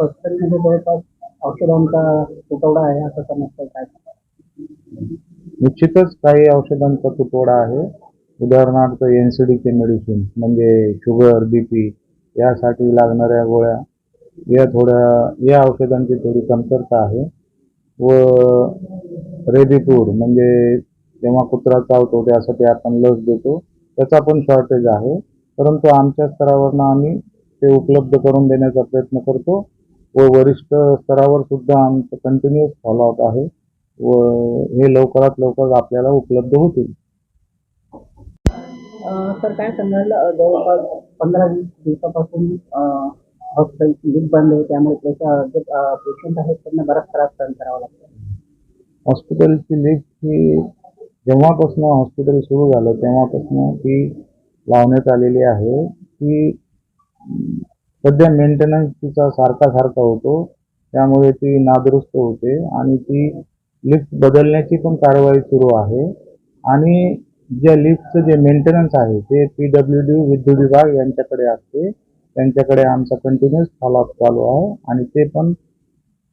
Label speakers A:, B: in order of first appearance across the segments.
A: हॉस्पिटलमध्ये जवळपास औषधांचा तुटवडा आहे असं समजतं काय?
B: निश्चितच काही औषधांचा तुटवडा आहे. उदाहरणार्थ एन सी डीचे मेडिसिन म्हणजे शुगर बी पी यासाठी लागणाऱ्या गोळ्या या थोड्या या औषधांची थोडी कमतरता आहे. व रेबीपूर म्हणजे जेव्हा कुत्रा चावतो त्यासाठी आपण लस देतो. त्याचा पण शॉर्टेज आहे. परंतु आमच्या स्तरावरनं आम्ही ते उपलब्ध करून देण्याचा प्रयत्न करतो. व वरिष्ठ स्तरावर सुद्धा आमचं कंटिन्युअस फॉलोअप आहे. व हे लवकरात लवकर आपल्याला उपलब्ध होतील.
A: सर काय सांगाल? जवळपास पंधरा वीस दिवसापासून हॉस्पिटलची लीक बंद आहे. त्यामुळे त्याच्या जे पेशंट आहेत त्यांना बराच त्रास सहन करावा लागतो.
B: हॉस्पिटलची लिफ्ट ही जेव्हापासून हॉस्पिटल सुरू झालं तेव्हापासून ती लावण्यात आलेली आहे. अं, सध्या मेंटेनन्स तिचा सारखा सारखा होतो. त्यामुळे ती नादुरुस्त होते आणि ती लिफ्ट बदलण्याची पण कारवाई सुरू आहे. आणि ज्या लिफ्टचं जे मेंटेनन्स आहे ते पी डब्ल्यू डी विद्युत विभाग यांच्याकडे असते. त्यांच्याकडे आमचा कंटिन्युअस फॉलोअप चालू आहे आणि ते पण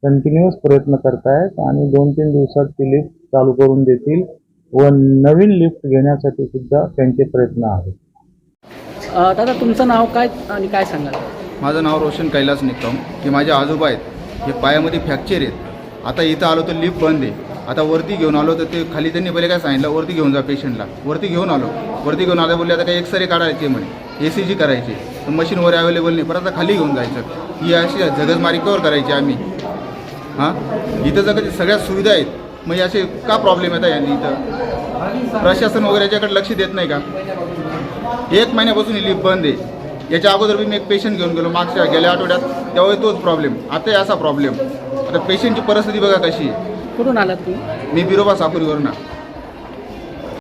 B: कंटिन्युअस प्रयत्न करतायत आणि दोन तीन दिवसात ती लिफ्ट चालू करून देतील व नवीन लिफ्ट घेण्यासाठी सुद्धा त्यांचे प्रयत्न आहेत.
A: दादा तुमचं नाव काय आणि काय सांगाल?
C: माझं नाव रोशन कैलास निकम. हे माझे आजोबा आहेत. हे पायामध्ये फ्रॅक्चर आहेत. आता इथं आलो तर लिफ्ट बंद आहे. आता वरती घेऊन आलो तर ते खाली त्यांनी पहिले काय सांगितलं? वरती घेऊन जा पेशंटला. वरती घेऊन आलो. वरती घेऊन आता बोलले आता काही एक्सरे काढायचे म्हणे. ए सी जी करायची. तर मशीनवर अवेलेबल नाही. परत आता खाली घेऊन जायचं. ही अशी जगजमारी कवर करायची आम्ही. हां? इथं जर सगळ्या सुविधा आहेत. म्हणजे असे का प्रॉब्लेम येतात यांनी इथं? प्रशासन वगैरे याच्याकडे लक्ष देत नाही का? एक महिन्यापासून ही लिफ्ट बंद आहे. याच्या अगोदर मी एक पेशंट घेऊन गेलो मागच्या गेल्या आठवड्यात. त्यावेळी तोच प्रॉब्लेम आताही असा प्रॉब्लेम आता पेशंटची परिस्थिती बघा कशी आहे.
A: कुठून आलात तुम्ही?
C: मी बिरोबा साकुरीवर ना